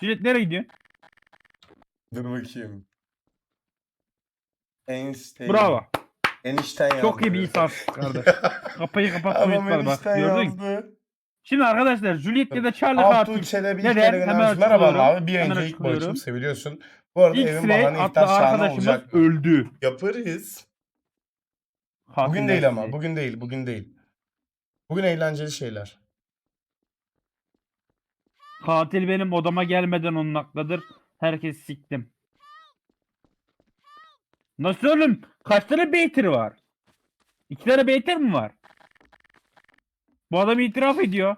Juliet nereye gidiyorsun? Dur bakayım. Einstein. Bravo. Enişten yazdı. Çok iyi bir insansın kardeş. Kapıyı kapat Adam var bak. enişten Gördün mü? yazdı. Şimdi arkadaşlar Juliet ya da Charlie Abdül katil. Çelebi Neden? ilk kere Hemen. Merhaba abi. Bir Hemen önce ilk açıklıyorum. maçım seviliyorsun. Bu arada evin X-Ray bahane adlı iftar şahane arkadaşımız olacak. öldü. Yaparız. Bugün değil ama. Bugün değil. Bugün değil. Bugün eğlenceli şeyler. Katil benim odama gelmeden onun akladır. Herkes siktim. Nasıl oğlum? Kaç tane beytir var? İki tane beytir mi var? Bu adam itiraf ediyor.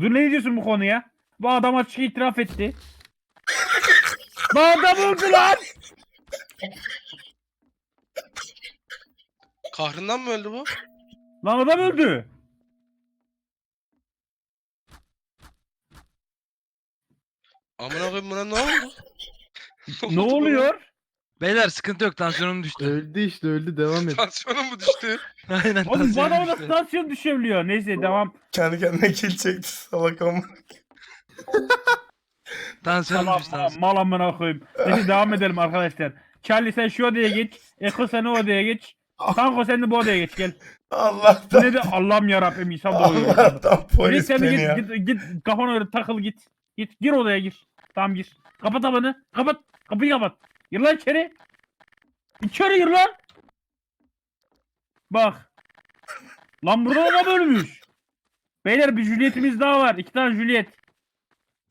Dur ne diyorsun bu konuya? Bu adam açık itiraf etti. Bu adam öldü lan! Kahrından mı öldü bu? Lan adam öldü. Amına koyayım buna ne oldu? Ne oluyor? Beyler sıkıntı yok tansiyonum düştü. Öldü işte öldü devam et. Tansiyonum mu düştü? Aynen Oğlum bu tansiyonum adamın da düştü. tansiyon düşebiliyor. Neyse devam. Kendi kendine kill çekti salak ama. Tansiyonum Tamam düştü. tansiyonum. mal amına koyayım. Neyse devam edelim arkadaşlar. Charlie sen şu odaya geç. Eko sen o odaya geç. Kanko sen de bu odaya geç gel. Bu Allah'tan. ne de Allah'ım yarabbim insan doğuyor. Allah'tan Git polis sen de beni git, ya. git, git kafana öyle takıl git. Git gir odaya gir. Tamam gir. Kapat tabanı. Kapat. Kapıyı kapat. Gir lan içeri. İçeri gir lan. Bak. Lan burada adam ölmüş. Beyler bir Juliet'imiz daha var. İki tane Juliet.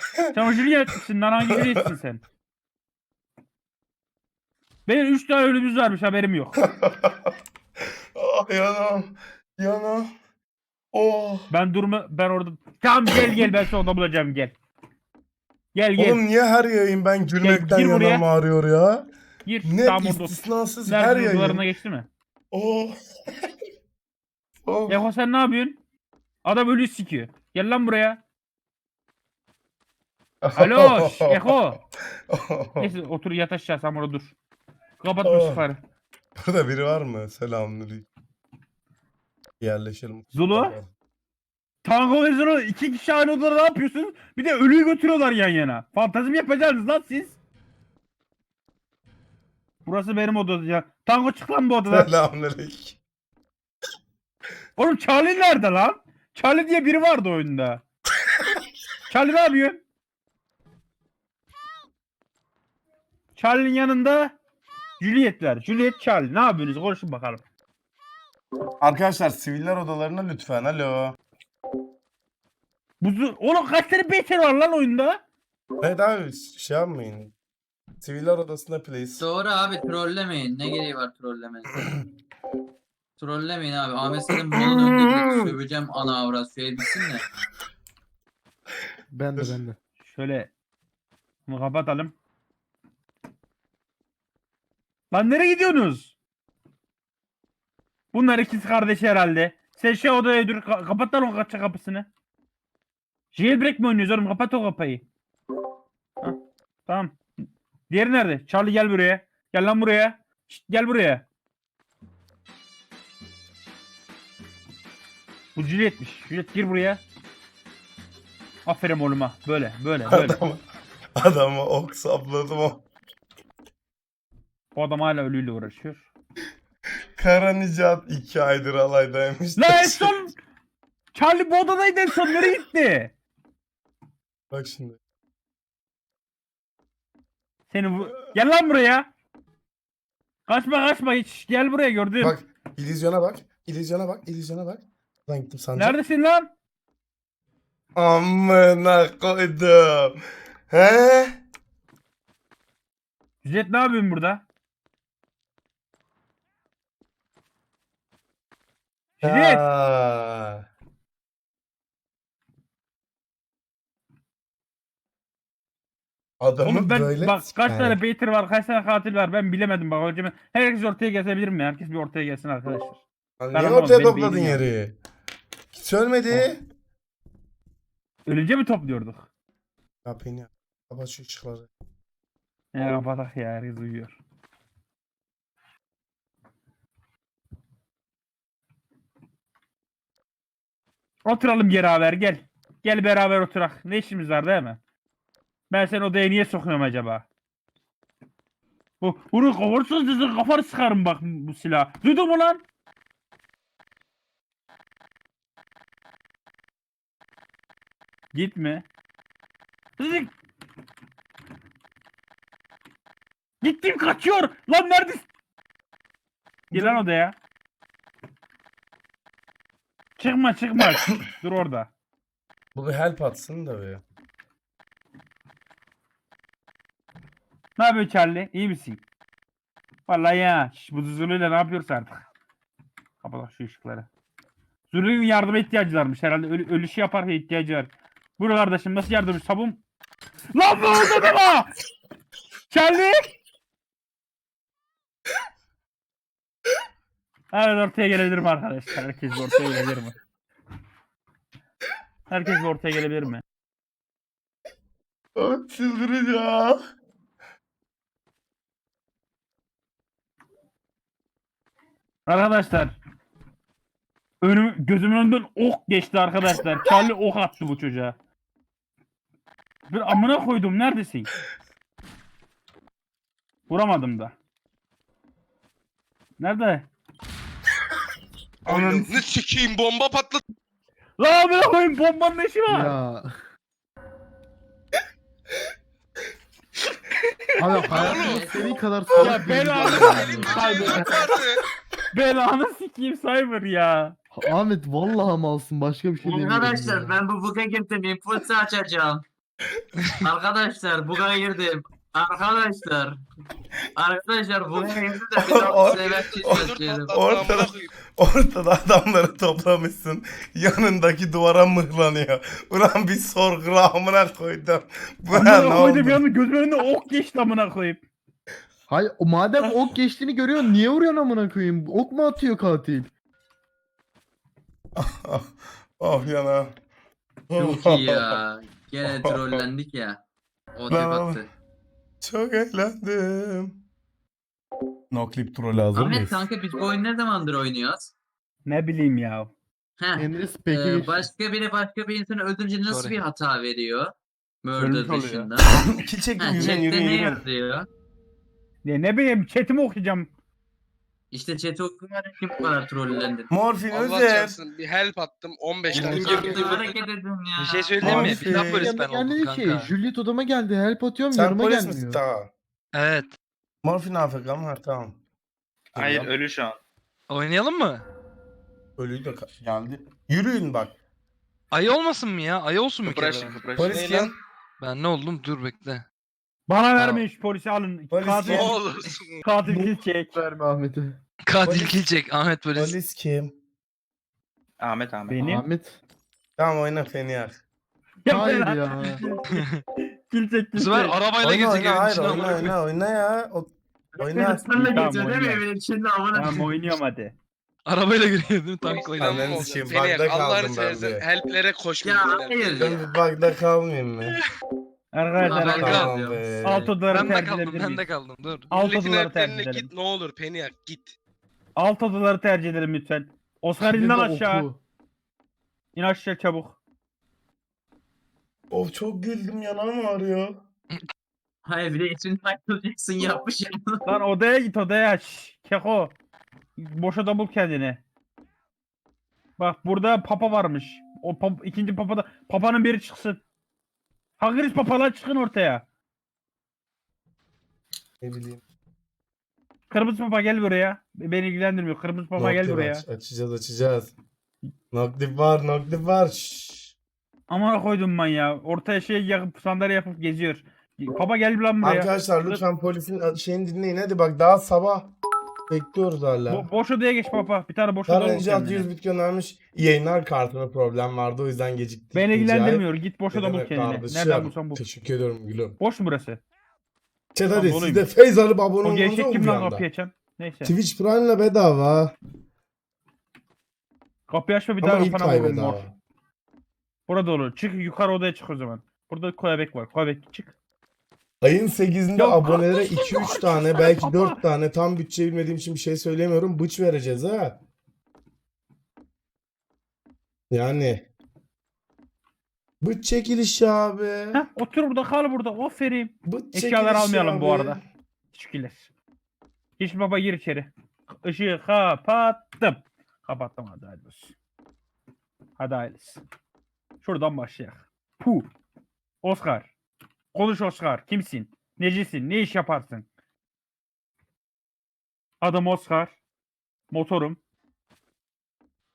Sen o Juliet misin lan? Hangi Juliet'sin sen? Beyler üç tane ölümümüz varmış haberim yok. ah yanam. Yanam. Oh. Ben durma ben orada tamam gel gel ben sonra bulacağım gel. Gel gel Oğlum niye her yayın ben gülmekten gir buraya. yanam ağrıyor ya? gir Ne otur. istisnasız her yayın. geçti mi? Oh. oh. Eko sen ne yapıyorsun? Adam ölü sikiyor. Gel lan buraya. Alo Eko. Neyse otur yat aşağı sen dur. Kapat Oh. sıfarı. Burada biri var mı? Selamünaleyküm. Yerleşelim. Zulu? Tango ve Zero iki kişi aynı odada ne yapıyorsunuz? Bir de ölüyü götürüyorlar yan yana. Fantazim yapacaksınız lan siz. Burası benim odam ya. Tango çık lan bu odadan. Selamünaleyküm. Oğlum Charlie nerede lan? Charlie diye biri vardı oyunda. Charlie ne yapıyor? Charlie'nin yanında Juliet var. Juliet Charlie. Ne yapıyorsunuz? Konuşun bakalım. Arkadaşlar siviller odalarına lütfen. Alo. Buzu... Oğlum kaç tane beter var lan oyunda? Evet abi şey yapmayın. Siviller odasında please. Doğru abi trollemeyin. Ne gereği var trollemenin? trollemeyin abi. Ahmet senin bunun önünde söveceğim ana avrat söyleyebilsin de. Ben de ben de. Şöyle bunu kapatalım. Lan nereye gidiyorsunuz? Bunlar ikisi kardeş herhalde. Sen şey odaya dur. ka- kapat lan o kaça kapısını. Jailbreak mi oynuyoruz oğlum? Kapat o kapıyı. Hah, tamam. Diğeri nerede? Charlie gel buraya. Gel lan buraya. Şşt, gel buraya. Bu Juliet'miş. Juliet gir buraya. Aferin oğluma. Böyle, böyle, böyle. Adamı, adamı ok sapladım o. O adam hala ölüyle uğraşıyor. Kara Nicat 2 aydır alaydaymış. La en son Charlie bu odadaydı en son nereye gitti? Bak şimdi. Seni bu... Gel lan buraya. Kaçma kaçma hiç. Gel buraya gördüm. Bak illüzyona bak. İllüzyona bak. İllüzyona bak. Lan gittim sancak. Neredesin lan? Amına koydum. He? Juliet ne yapıyorsun burada? Juliet. Ha. Adamı Oğlum ben böyle bak kaç tane Bater var kaç tane katil var ben bilemedim bak hocam. Herkes ortaya gelebilir mi? Herkes bir ortaya gelsin arkadaşlar. Lan Ben Niye anlamadım, ortaya benim topladın beynim yeri? Hiç ölmedi. Ölünce mi topluyorduk? Kapıyı. Kapat şu ışıkları. Ya kapatak ya herkes uyuyor. Oturalım beraber gel. Gel beraber oturak. Ne işimiz var değil mi? Ben seni odaya niye sokuyorum acaba? Bu, bunu kavursuz düzgün kafanı sıkarım bak bu silah. Duydun mu lan? Gitme. Zik. Gittim kaçıyor. Lan neredesin? Gel lan odaya. Çıkma çıkma. Dur orada. Bu bir help atsın da be. Ne yapıyorsun Charlie? İyi misin? Vallahi ya. şş, bu Zulu'yla ne yapıyoruz artık? Kapat şu ışıkları. Zulu'nun yardıma ihtiyacı varmış. Herhalde ölü, ölü şey yapar ihtiyacı var. Buyur kardeşim nasıl yardım? Sabun. Lan ne oldu bana? Charlie! Evet ortaya gelebilir mi arkadaşlar? Herkes bir ortaya gelebilir mi? Herkes bir ortaya gelebilir mi? Oh, çıldıracağım. Arkadaşlar. Önüm, gözümün önünden ok geçti arkadaşlar. Charlie ok attı bu çocuğa. Bir amına koydum neredesin? Vuramadım da. Nerede? Ananı Ne sikeyim bomba patlat. La amına koyayım bombanın ne işi var? Ya. Abi hayatımda senin kadar salak bir belanı insan görmedim. Cyber. Belanı sikeyim Cyber ya. Ahmet vallahi malsın başka bir şey demiyorum. Arkadaşlar ya. ben bu buga girdim. Impulse açacağım. Arkadaşlar buga girdim. Arkadaşlar. Arkadaşlar buga girdim de bir Or- daha çizmeyeceğim. patlat Ortada-. Ortada adamları toplamışsın. Yanındaki duvara mıhlanıyor. Ulan bir sorgula amına koydum. Buna ne Amına koydum oldu? yanında gözümün önünde ok geçti amına koyayım. Hayır o madem ok geçtiğini görüyorsun niye vuruyorsun amına koyayım? Ok mu atıyor katil? oh yana. Çok iyi ya. Gene trollendik ya. O tip attı. Çok eğlendim. No clip trollü hazır Ahmet mıyız? kanka biz bu oyunu ne zamandır oynuyoruz? Ne bileyim ya. Heh. Peki Ee, başka biri başka bir insanı öldürünce nasıl Sorry. bir hata veriyor? Murder Ölmüş oluyor. dışında. İki çekin Ha, yürüyün chatte yürüyün ne yürüyün. yazıyor? Ya ne bileyim chatimi okuyacağım. İşte chat'i okumadan kim bu kadar trollendin? Morfin Allah çarpsın bir help attım 15 Dediğim dakika. Kötü hareket edin ya. Bir şey söyleyeyim mi? Abi, Bir e, polis Yanına ben oldum gelmedi ki. kanka. Juliet odama geldi. Help atıyorum Sen yanıma polis misin? gelmiyor. Tamam. Evet. Morfin AFK mı? Ha tamam. Hayır Tamam. ölü şu an. Oynayalım mı? Ölüyü de ka- geldi. Yürüyün bak. Ayı olmasın mı ya? Ayı olsun mu Kıpraşın kıpraşın. Polis Ne kim? lan? Ben ne oldum? Dur bekle. Bana vermeyin şu polisi alın. Polis katil, Ne olursun. katil kill çek. Verme Ahmet'e. Katil Polis- kill çek. Ahmet polis. Polis kim? Ahmet Ahmet. Benim. Ahmet. Tamam oyna Feniyar. Hayır ya. Kill çek Bu kill sefer çek. arabayla Oyna gezecek oyna evin hayır içine oyna amına oyna oyna ya. O- Oyna. Sen de Tamam, geçiyor değil mi oynuyor. evin içinde amına Tamam oynuyorum hadi. Arabayla giriyor değil mi? Tank oyna. Ananı Tamam, sikeyim, Feniyar, bug'da Allah'ını kaldım ben seversen helplere koşma. Ya hayır Ben ya. bir bug'da kalmayayım mı? Arkadaşlar Ben arkadaşlar. Tamam be. Alt odaları Ben de tercih kaldım. edebilir Ben miyiz? de kaldım. Dur. Alt Milletin odaları tercih helplerine edelim. git ne olur Feniyar git. Alt odaları tercih edelim lütfen. Oscar in lan aşağı. İn aşağı çabuk. Of çok güldüm yanağım ağrıyor. Hayır bir de ismini Michael Jackson yapmış ya. Lan odaya git odaya. Şşş, keko. Boş oda bul kendine. Bak burada papa varmış. O pap- ikinci papada papanın biri çıksın. Hagrid papalar çıkın ortaya. Ne bileyim. Kırmızı papa gel buraya. Beni ilgilendirmiyor. Kırmızı papa gel buraya. aç- açacağız açacağız. Nokta var nokta var. Şşş. Amına koydum ben ya. Ortaya şey yakıp sandalye yapıp geziyor. Papa gel lan buraya. Arkadaşlar lütfen polisin şeyini dinleyin hadi bak daha sabah bekliyoruz hala. Bo- boş odaya geç papa. Bir tane boş oda bul Karınca kendine. 600 bit göndermiş. Yayınlar kartına problem vardı o yüzden geciktik. Beni ilgilendirmiyor. Git boş oda bul kendine. kardeşim? Nereden bulsan bul. Teşekkür ediyorum gülüm. Boş mu burası? Chat hadi siz de Feyz alıp abone O olmanız gevşek oldu kim lan kapıyı açan? Neyse. Twitch Prime ile bedava. Kapıyı açma bir daha Ama kafana ay vururum mor. Burada olur. Çık yukarı odaya çık o zaman. Burada koyabek var. Koyabek çık. Ayın 8'inde Ya abonelere kardeşim, 2-3 tane belki 4 tane tam bütçe bilmediğim için bir şey söyleyemiyorum. Bıç vereceğiz ha. Yani Bu çekiliş abi. Heh, otur burada kal burada. Aferin. Bu Eşyaları çekiliş almayalım bu abi. arada. Teşekkürler. Hiç baba gir içeri. Işığı kapattım. Kapattım hadi hayırlısı. Hadi hayırlısı. Şuradan başlayalım. Puh. Oscar. Konuş Oscar. Kimsin? Necisin? Ne iş yaparsın? Adım Oscar. Motorum.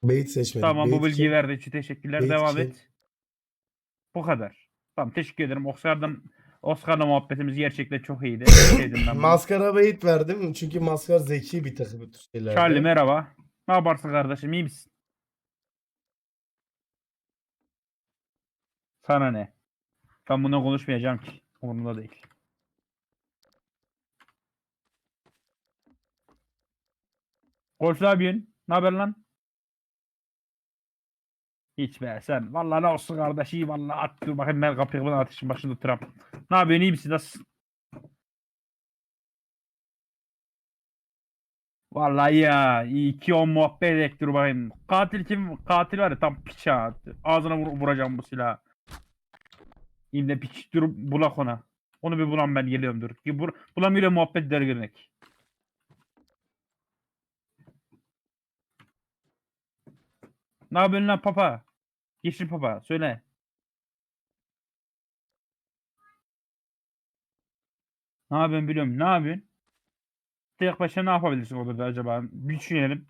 Beyit seçmedim. Tamam bu Beyit bilgiyi kim? verdiğin için teşekkürler. Beyt Devam kim? et. Bu kadar. Tamam teşekkür ederim. Oscar'dan Oscar'la muhabbetimiz gerçekten çok iyiydi. Ben. Maskara beyit verdim çünkü maskar zeki bir takım bu tür şeylerde. Charlie merhaba. Ne yaparsın kardeşim iyi misin? Sana ne? Ben bununla konuşmayacağım ki. Umurumda değil. Golf yapıyorsun? Ne haber lan? Hiç be sen. Vallahi ne olsun kardeş iyi vallahi at dur bakayım ben kapıyı bana ateşin başında duram. Ne yapıyorsun iyi misin nasılsın? Vallahi ya iyi ki o muhabbet edek dur bakayım. Katil kim? Katil var ya tam piç ha. Ağzına vur, vuracağım bu silahı. İmde piç dur bulak ona. Onu bir bulan ben geliyorum dur. Bul, bulan bile muhabbet eder girmek. Ne yapıyorsun lan papa? Yeşil papa söyle. Ne yapıyorsun biliyorum. Ne yapıyorsun? Tek başına ne yapabilirsin odada acaba? Bir düşünelim.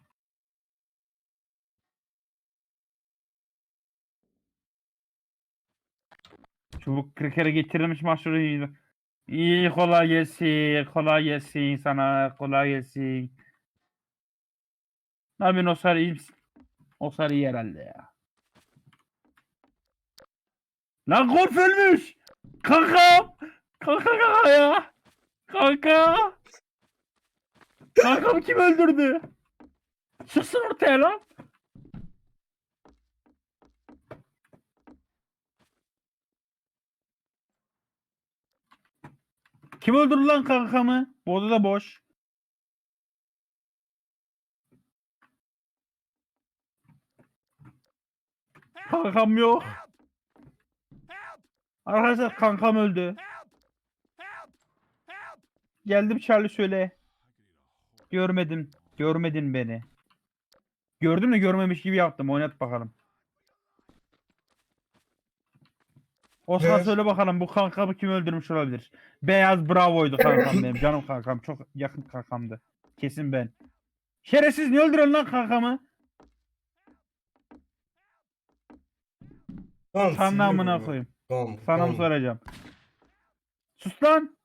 Çubuk krikere getirilmiş mahşuru iyi. Kolay gelsin. Kolay gelsin sana. Kolay gelsin. Ne yapıyorsun Oscar iyi misin? Oscar iyi herhalde ya. Lan golf ölmüş. Kanka. Kanka kanka ya. Kanka. Kankam kim öldürdü? Çıksın ortaya lan. Kim öldürdü lan kankamı? Bu oda da boş. Kankam yok. Arkadaşlar kankam öldü. Geldim Charlie söyle. Görmedim. Görmedin beni. Gördün mü görmemiş gibi yaptım. Oynat bakalım. Oscar Evet. söyle bakalım bu kankamı kim öldürmüş olabilir? Beyaz Bravo'ydu kankam benim. Canım kankam. Çok yakın kankamdı. Kesin ben. Şerefsiz ne öldürüyorsun lan kankamı? Tamam, Sana siliyorum amına koyayım. Tamam, Sana mı tamam. soracağım? Sus lan.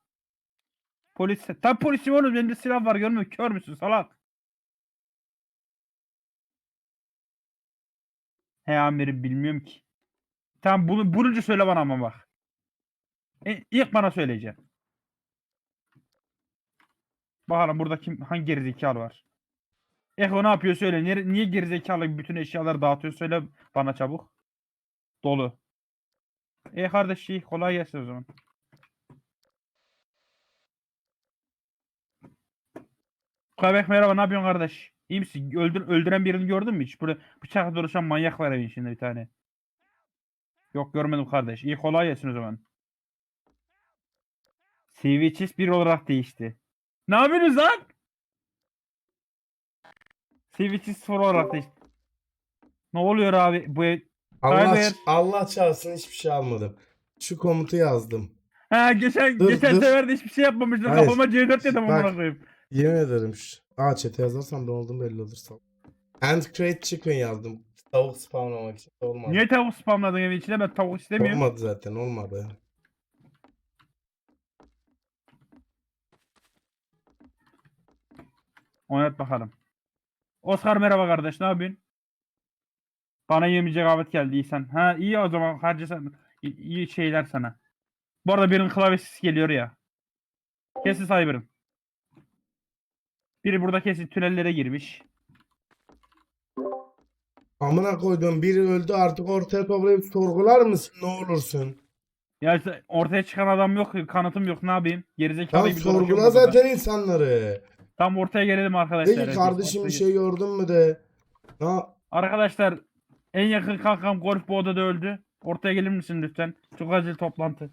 Polis. Tam polisim oğlum. Bende silah var görmüyor musun? Kör müsün salak? He amirim bilmiyorum ki. Tamam bunu bulunca söyle bana ama bak. E, ilk bana söyleyeceksin. Bakalım burada kim hangi gerizekalı var? Eko ne yapıyor söyle. Niye, niye gerizekalı bütün eşyaları dağıtıyor söyle bana çabuk. Dolu. E kardeş iyi kolay gelsin o zaman. Kabek merhaba ne yapıyorsun kardeş? İyi misin? Öldür, öldüren birini gördün mü hiç? Burada bıçakla dolaşan manyak var evin içinde bir tane. Yok görmedim kardeş. İyi kolay gelsin o zaman. CV çiz bir olarak değişti. Ne yapıyorsunuz lan? CV çiz sıfır olarak değişti. Ne oluyor abi? Bu ev... Allah, Cyber. Allah çarpsın hiçbir şey almadım. Şu komutu yazdım. Ha geçen Dur, geçen dur. sefer de hiçbir şey yapmamıştım. Hayır. Kafama C4 dedim Bak. amına koyayım. Yemin ederim. şu- Aa chat'e yazarsam ben olduğum belli olur. sal. And create chicken yazdım. Tavuk spamlamak için. Olmadı. Niye tavuk spamladın evin içine? Ben tavuk istemiyorum. Olmadı zaten olmadı. Oynat bakalım. Oscar merhaba kardeş ne yapıyorsun? Bana yemeyecek avet geldi iyi sen. Ha iyi o zaman harcasan. İyi, iyi şeyler sana. Bu arada birinin klavyesi geliyor ya. Kesin Cyber'ın. Biri burada kesin tünellere girmiş. Amına koydum biri öldü artık ortaya toplayıp sorgular mısın ne olursun? Ya işte ortaya çıkan adam yok, kanıtım yok ne yapayım? Gerizekalı Lan gibi dolaşıyorum sorgula burada. zaten insanları. Tam ortaya gelelim arkadaşlar. De ki Biz kardeşim bir şey gördün mü de. Ha, Arkadaşlar en yakın kankam golf bu odada öldü. Ortaya gelir misin lütfen? Çok acil toplantı.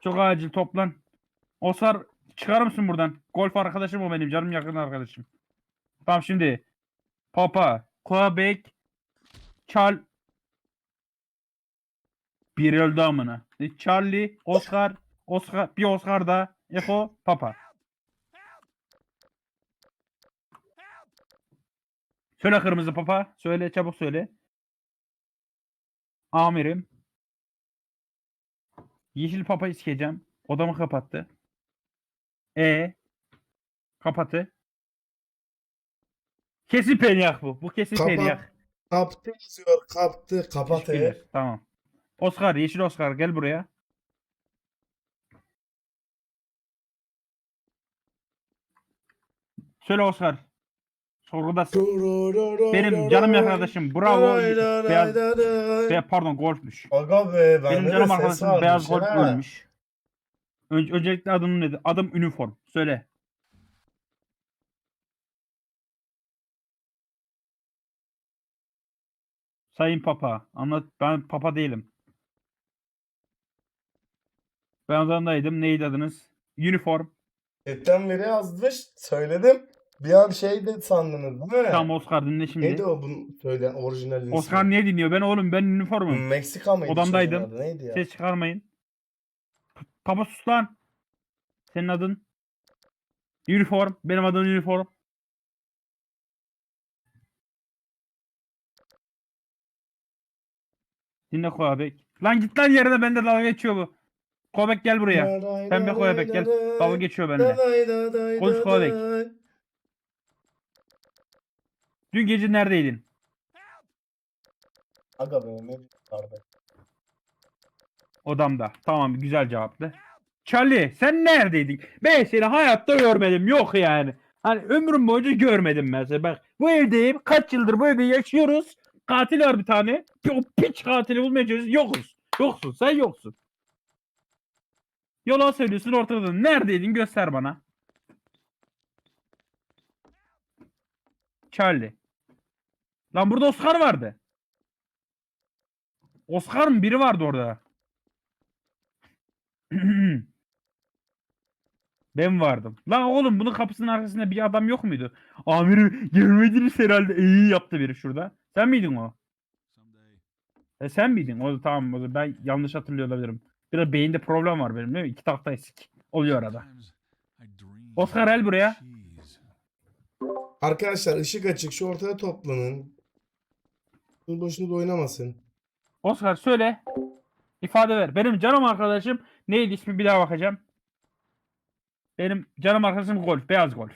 Çok acil toplan. Osar çıkar mısın buradan? Golf arkadaşım o benim canım yakın arkadaşım. Tamam şimdi. Papa, Quebec, Çal bir öldü amına. E, Charlie, Oscar, Oscar, bir Oscar da, Eko, Papa. Söyle kırmızı papa. Söyle çabuk söyle. Amirim. Yeşil papa sikeceğim. Odamı kapattı. E Kapatı. Kesin penyak bu. Bu kesin Kapat. penyak. Kaptı yazıyor. Kaptı. Kapat. Teşekkürler. Tamam. Oscar, yeşil Oscar gel buraya. Söyle Oscar. Sorgudasın. Benim canım arkadaşım bravo. Beyaz, Be- pardon golfmüş. Aga be ben Benim de canım ses arkadaşım varmış beyaz golf ha. ölmüş. Ön- öncelikle adın nedir? Adım üniform. Söyle. Sayın Papa. Anlat. Ben Papa değilim. Ben odamdaydım. Neydi adınız? Uniform. Chatten biri yazmış. Söyledim. Bir an şey de sandınız değil mi? Tamam Oscar dinle şimdi. Neydi o bunu söyleyen orijinal ismi? Oscar niye dinliyor? Ben oğlum ben üniformum. Meksika mıydı? Odamdaydım. çocuğun adı? Neydi ya? Ses çıkarmayın. P- Papa sus lan. Senin adın? Uniform. Benim adım Uniform. Dinle Koyabek. Lan git lan yerine bende dalga geçiyor bu. Koyabek gel buraya. Pembe Koyabek gel. Dalga geçiyor benimle. Konuş Koyabek. Dün gece neredeydin? Aga be ne vardı? Odamda. Tamam güzel cevaptı. Charlie sen neredeydin? Ben seni hayatta görmedim. Yok yani. Hani ömrüm boyunca görmedim seni. Bak bu evdeyim. Kaç yıldır bu evde yaşıyoruz. Katil var bir tane. O piç katili bulmaya çalışıyoruz. Yokuz. Yoksun. Sen yoksun. Yalan söylüyorsun ortada. Neredeydin? Göster bana. Charlie. Lan burada Oscar vardı. Oscar mı? Biri vardı orada. Ben vardım. Lan oğlum bunun kapısının arkasında bir adam yok muydu? Amirim görmediniz herhalde. İyi yaptı biri şurada. Sen miydin o? E sen miydin? O tamam o zaman ben yanlış hatırlıyor olabilirim. Biraz beyinde problem var benim değil mi? İki tahta eksik. Oluyor arada. Oscar el buraya. Arkadaşlar ışık açık şu ortaya toplanın. Bu boşuna da oynamasın. Oscar söyle. İfade ver. Benim canım arkadaşım neydi ismi bir daha bakacağım. Benim canım arkadaşım Golf. Beyaz Golf.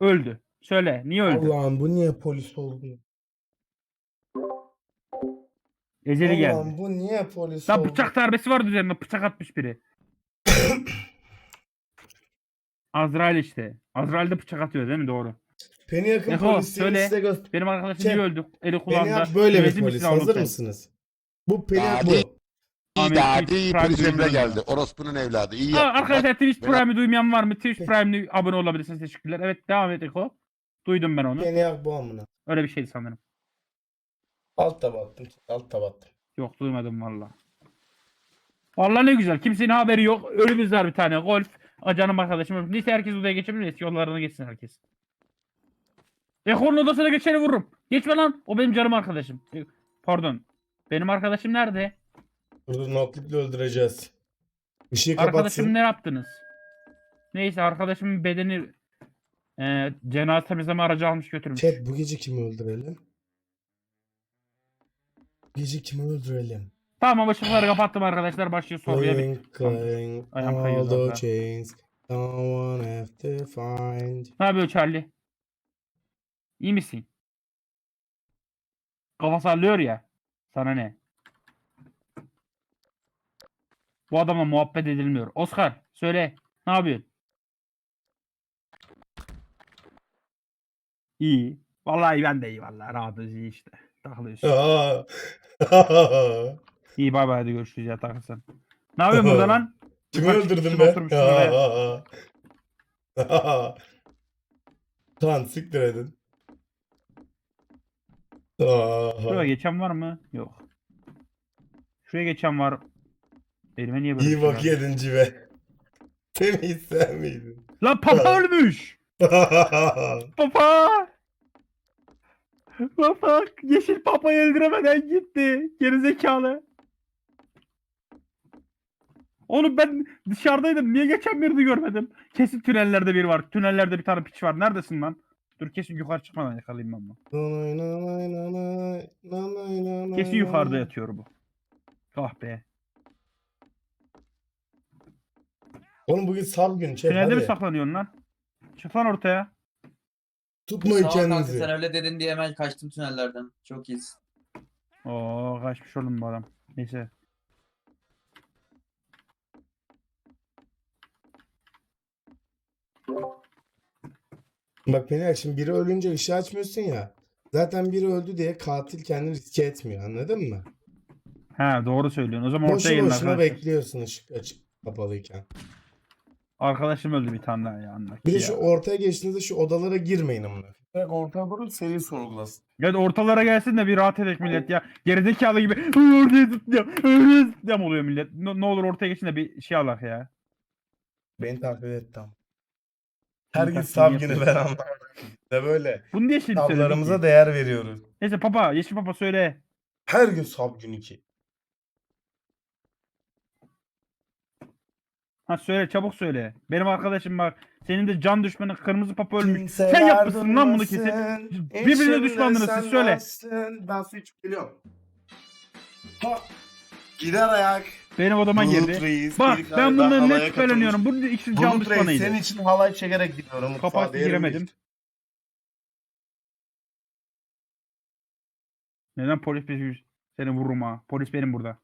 Öldü. Söyle. Niye öldü? Allah'ım bu niye polis oldu? Eceli geldi. Allah'ım bu niye polis Lan oldu? bıçak darbesi vardı üzerinde. Bıçak atmış biri. Azrail işte. Azrail de bıçak atıyor değil mi? Doğru. Beni yakın Eko, polisliğini söyle. size göster. Benim arkadaşım Şey, niye öldü? Eli Beni kulağında. yak böyle bir polis. misin Hazır sen? mısınız? Bu Peniak Adi. bu. Ahmet İyi Twitch iyi Prime polis Emre duymayan geldi. Orospu'nun evladı. İyi Aa, yaptın. arkadaşlar Twitch ben- Prime'i duymayan var mı? Twitch Prime'le abone olabilirsiniz. Teşekkürler. Evet devam et Eko. Duydum ben onu. Peniak bu amına. Öyle bir şeydi sanırım. Alt tab attım. Alt tab attım. Yok duymadım valla. Valla ne güzel. Kimsenin haberi yok. Önümüz var bir tane. Golf. Aa, Canım arkadaşım. Neyse herkes odaya geçebilir. Eski yollarına geçsin herkes. Eko'nun odasına geçeni vururum. Geçme lan. O benim canım arkadaşım. E, Pardon. Benim arkadaşım nerede? Burada noklikle öldüreceğiz. Işığı Arkadaşım kapatsın. ne yaptınız? Neyse arkadaşımın bedeni e, cenaze temizleme aracı almış götürmüş. Chat bu gece kimi öldürelim? Gece kimi öldürelim? Tamam ışıkları kapattım arkadaşlar. Başlıyor sorguya. bir- Clink, clink, Ayağım all kayıyor the zaten. chains. Someone have to find. Ne yapıyor Charlie? İyi misin? Kafa sallıyor ya. Sana ne? Bu adamla muhabbet edilmiyor. Oscar söyle. Ne yapıyorsun? İyi. Vallahi ben de iyi vallahi. Rahatız iyi işte. Takılıyorsun. Aa. İyi bay bay hadi görüşürüz ya takılsın. Ne yapıyorsun burada lan? Kimi Bak, öldürdün be? Lan siktir edin. Şuraya geçen var mı? Yok. Şuraya geçen var. Elime niye böyle İyi şey bak var? yedin cive. Semih sen miydin? Lan papa ölmüş. Papa. Papa yeşil papayı öldüremeden gitti. Gerizekalı. Oğlum ben dışarıdaydım. Niye geçen birini görmedim? Kesin tünellerde biri var. Tünellerde bir tane piç var. Neredesin lan? Dur kesin yukarı çıkmadan yakalayayım ben bunu. Kesin yukarıda yatıyor bu. Ah be. Oğlum bugün sal günü çek Tünelde mi saklanıyorsun lan? Çık lan ortaya. Tutmayın Sağ ol kanka kendinizi. sen öyle dedin diye hemen kaçtım tünellerden. Çok iyisin. Oo kaçmış oğlum bu adam. Neyse. Bak beni şimdi biri ölünce ışığı açmıyorsun ya. Zaten biri öldü diye katil kendini riske etmiyor anladın mı? He doğru söylüyorsun. O zaman ortaya Boşu gelin boşuna arkadaşlar. bekliyorsun ışık açık kapalıyken. Arkadaşım öldü bir tane daha ya. anlak Bir de ya. şu ortaya geçtiğinizde şu odalara girmeyin amına. Direkt ortaya durun seri sorgulasın. Evet ortalara gelsin de bir rahat edek millet ya. Gerizekalı gibi ortaya zıplıyorum oluyor millet. Ne, ne olur ortaya geçin de bir şey alak ya. Beni takip et tam. Her gün taklidini sav günü yapıyorsun. ben anlamadım. De böyle. Bunu diye şimdi Savlarımıza ki. değer veriyoruz. Neyse papa, yeşil papa söyle. Her gün sav günü ki. Ha söyle çabuk söyle. Benim arkadaşım bak. Senin de can düşmanın kırmızı papa ölmüş. Kimse Sen yapmışsın lan bunu kesin. Birbirine içimde düşmandınız, sen siz söyle. varsın. Ben su içip geliyorum. Ha. Gider ayak. Benim odama Bulut girdi. Reis Bak bir ben kare bundan daha net şüpheleniyorum. Bu ikisi can Bulut Reis düşmanıydı. senin için halay çekerek gidiyorum. mutfağa. Değerim giremedim. düştü. Neden polis bizi seni vururum ha? Polis benim burada.